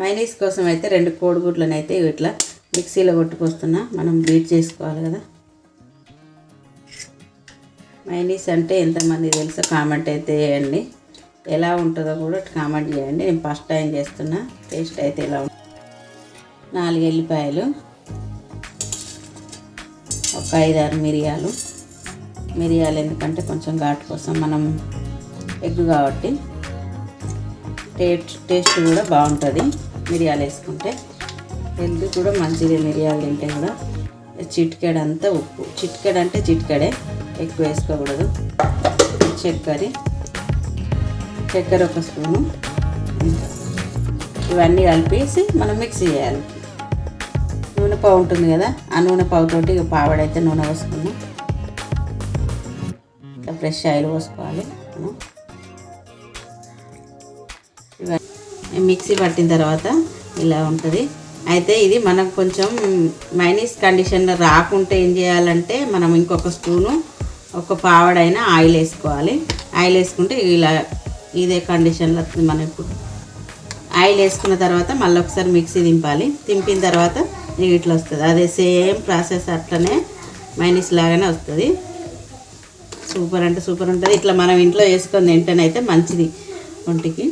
Mayonnaise కోసం అయితే రెండు కోడిగుడ్లను అయితే ఇట్లా మిక్సీలో కొట్టుకొస్తున్నా. మనం బీట్ చేసుకోవాలి కదా. మైనీస్ అంటే ఎంతమంది తెలుసో? కామెంట్ అయితే చేయండి. ఎలా ఉంటుందో కూడా కామెంట్ చేయండి. నేను ఫస్ట్ టైం చేస్తున్నా. టేస్ట్ అయితే ఎలా ఉంటుంది. నాలుగు ఎల్లిపాయలు ఒక ఐదారు మిరియాలు. మిరియాలు ఎందుకంటే కొంచెం ఘాటు కోసం మనం ఎగ్ కాబట్టి టేస్ట్ టేస్ట్ కూడా బాగుంటుంది. మిరియాలు వేసుకుంటే. హెల్త్ కూడా మంచిది మిరియాలు తింటే కూడా. చిటికెడ అంతా ఉప్పు. చిటికెడ అంటే చిటికెడే. ఎక్కువ వేసుకోకూడదు. చక్కెర. చక్కెర ఒక స్పూను. ఇవన్నీ కలిపేసి మనం మిక్స్ చేయాలి. నూనె పావు ఉంటుంది కదా ఆ నూనె పావుతోటి ఇక పావడైతే నూనె పోసుకున్నాం ఇట్లా ఫ్రెష్ ఆయిల్ పోసుకోవాలి మనం. మిక్సీ పట్టిన తర్వాత ఇలా ఉంటుంది. అయితే ఇది మనకు కొంచెం మైనీస్ కండిషన్ రాకుంటే ఏం చేయాలంటే మనం ఇంకొక స్పూను ఒక పావడైన ఆయిల్ వేసుకోవాలి. ఆయిల్ వేసుకుంటే ఇలా ఇదే కండిషన్లో వస్తుంది మనం ఇప్పుడు. ఆయిల్ వేసుకున్న తర్వాత మళ్ళీ ఒకసారి మిక్సీ దింపాలి. దింపిన తర్వాత ఇట్లా వస్తుంది. అదే సేమ్ ప్రాసెస్ అట్లనే మైనీస్ లాగానే వస్తుంది. సూపర్ అంటే సూపర్ ఉంటుంది. ఇట్లా మనం ఇంట్లో వేసుకొని తింటేనైతే మంచిది ఒంటికి.